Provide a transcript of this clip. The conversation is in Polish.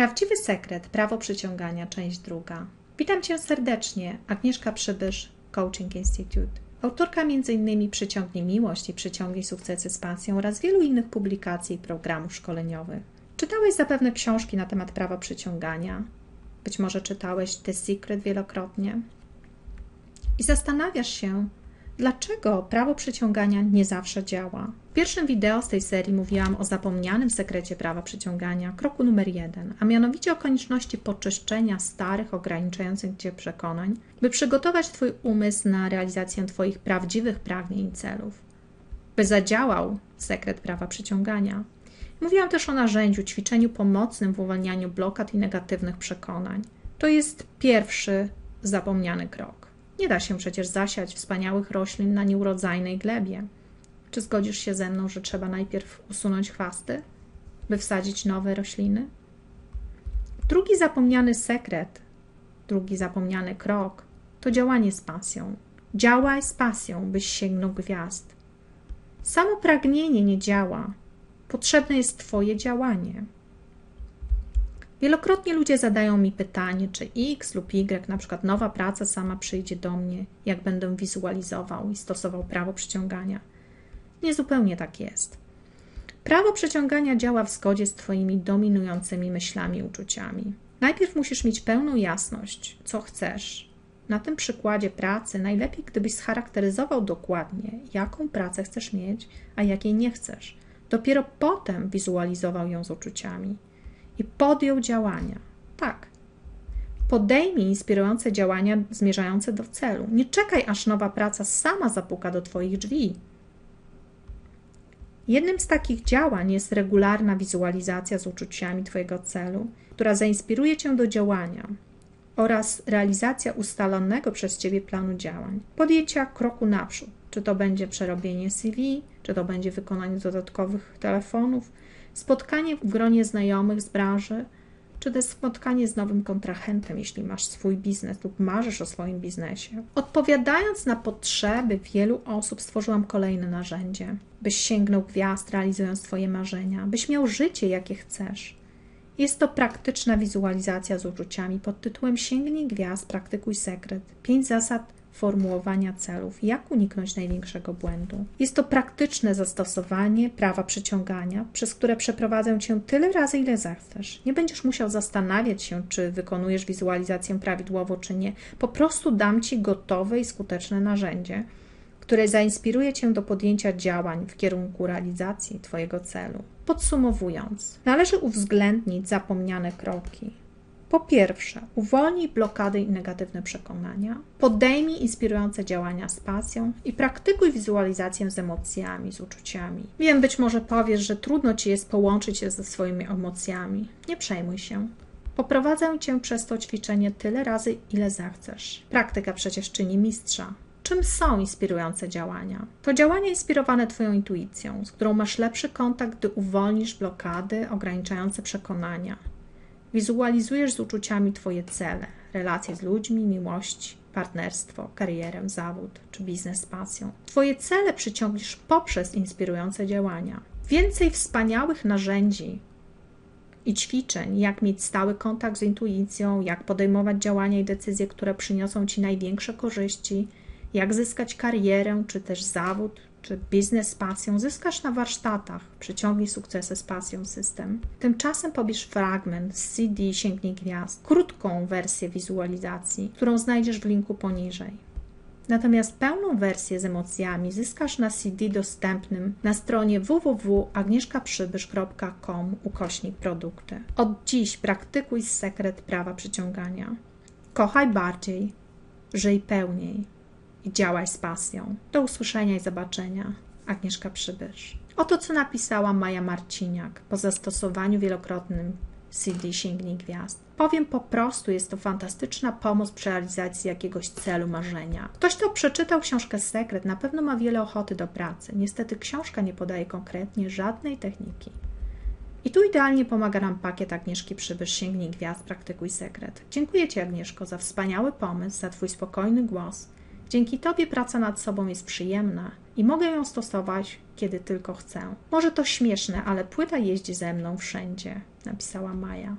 Prawdziwy sekret, prawo przyciągania, część druga. Witam Cię serdecznie, Agnieszka Przybysz, Coaching Institute. Autorka m.in. Przyciągnij miłość i Przyciągnij sukcesy z pasją oraz wielu innych publikacji i programów szkoleniowych. Czytałeś zapewne książki na temat prawa przyciągania. Być może czytałeś The Secret wielokrotnie. I zastanawiasz się, Dlaczego prawo przyciągania nie zawsze działa? W pierwszym wideo z tej serii mówiłam o zapomnianym sekrecie prawa przyciągania, kroku numer jeden, a mianowicie o konieczności poczyszczenia starych, ograniczających Cię przekonań, by przygotować Twój umysł na realizację Twoich prawdziwych pragnień i celów. By zadziałał sekret prawa przyciągania. Mówiłam też o narzędziu, ćwiczeniu pomocnym w uwalnianiu blokad i negatywnych przekonań. To jest pierwszy zapomniany krok. Nie da się przecież zasiać wspaniałych roślin na nieurodzajnej glebie. Czy zgodzisz się ze mną, że trzeba najpierw usunąć chwasty, by wsadzić nowe rośliny? Drugi zapomniany sekret, drugi zapomniany krok to działanie z pasją. Działaj z pasją, byś sięgnął gwiazd. Samo pragnienie nie działa. Potrzebne jest Twoje działanie. Wielokrotnie ludzie zadają mi pytanie, czy X lub Y, na przykład nowa praca sama przyjdzie do mnie, jak będę wizualizował i stosował prawo przyciągania. Nie zupełnie tak jest. Prawo przyciągania działa w zgodzie z Twoimi dominującymi myślami i uczuciami. Najpierw musisz mieć pełną jasność, co chcesz. Na tym przykładzie pracy najlepiej, gdybyś scharakteryzował dokładnie, jaką pracę chcesz mieć, a jakiej nie chcesz. Dopiero potem wizualizował ją z uczuciami i podjął działania. Tak. Podejmij inspirujące działania zmierzające do celu. Nie czekaj, aż nowa praca sama zapuka do Twoich drzwi. Jednym z takich działań jest regularna wizualizacja z uczuciami Twojego celu, która zainspiruje Cię do działania oraz realizacja ustalonego przez Ciebie planu działań. Podjęcia kroku naprzód. Czy to będzie przerobienie CV, czy to będzie wykonanie dodatkowych telefonów, spotkanie w gronie znajomych z branży, czy też spotkanie z nowym kontrahentem, jeśli masz swój biznes lub marzysz o swoim biznesie. Odpowiadając na potrzeby wielu osób, stworzyłam kolejne narzędzie, byś sięgnął gwiazd, realizując Twoje marzenia, byś miał życie, jakie chcesz. Jest to praktyczna wizualizacja z uczuciami pod tytułem Sięgnij gwiazd, praktykuj sekret. Pięć zasad formułowania celów, jak uniknąć największego błędu. Jest to praktyczne zastosowanie prawa przyciągania, przez które przeprowadzę cię tyle razy, ile zechcesz. Nie będziesz musiał zastanawiać się, czy wykonujesz wizualizację prawidłowo, czy nie. Po prostu dam ci gotowe i skuteczne narzędzie, które zainspiruje cię do podjęcia działań w kierunku realizacji Twojego celu. Podsumowując, należy uwzględnić zapomniane kroki, po pierwsze, uwolnij blokady i negatywne przekonania, podejmij inspirujące działania z pasją i praktykuj wizualizację z emocjami, z uczuciami. Wiem, być może powiesz, że trudno ci jest połączyć się ze swoimi emocjami. Nie przejmuj się. Poprowadzę cię przez to ćwiczenie tyle razy, ile zechcesz. Praktyka przecież czyni mistrza. Czym są inspirujące działania? To działania inspirowane Twoją intuicją, z którą masz lepszy kontakt, gdy uwolnisz blokady ograniczające przekonania. Wizualizujesz z uczuciami Twoje cele, relacje z ludźmi, miłość, partnerstwo, karierę, zawód czy biznes z pasją. Twoje cele przyciągniesz poprzez inspirujące działania. Więcej wspaniałych narzędzi i ćwiczeń, jak mieć stały kontakt z intuicją, jak podejmować działania i decyzje, które przyniosą Ci największe korzyści, jak zyskać karierę czy też zawód, czy biznes z pasją zyskasz na warsztatach. Przyciągnij sukcesy z pasją system. Tymczasem pobierz fragment z CD Sięgnij Gwiazd, krótką wersję wizualizacji, którą znajdziesz w linku poniżej. Natomiast pełną wersję z emocjami zyskasz na CD dostępnym na stronie www.agnieszkaprzybysz.com ukośnik produkty. Od dziś praktykuj sekret prawa przyciągania. Kochaj bardziej, żyj pełniej i działaj z pasją. Do usłyszenia i zobaczenia. Agnieszka Przybysz. Oto co napisała Maja Marciniak po zastosowaniu wielokrotnym CD Sięgnij Gwiazd. Powiem po prostu, jest to fantastyczna pomoc przy realizacji jakiegoś celu, marzenia. Ktoś, kto przeczytał książkę Sekret, na pewno ma wiele ochoty do pracy. Niestety książka nie podaje konkretnie żadnej techniki. I tu idealnie pomaga nam pakiet Agnieszki Przybysz Sięgnij Gwiazd, praktykuj sekret. Dziękuję Ci Agnieszko za wspaniały pomysł, za Twój spokojny głos – Dzięki Tobie praca nad sobą jest przyjemna i mogę ją stosować, kiedy tylko chcę. Może to śmieszne, ale płyta jeździ ze mną wszędzie, napisała Maja.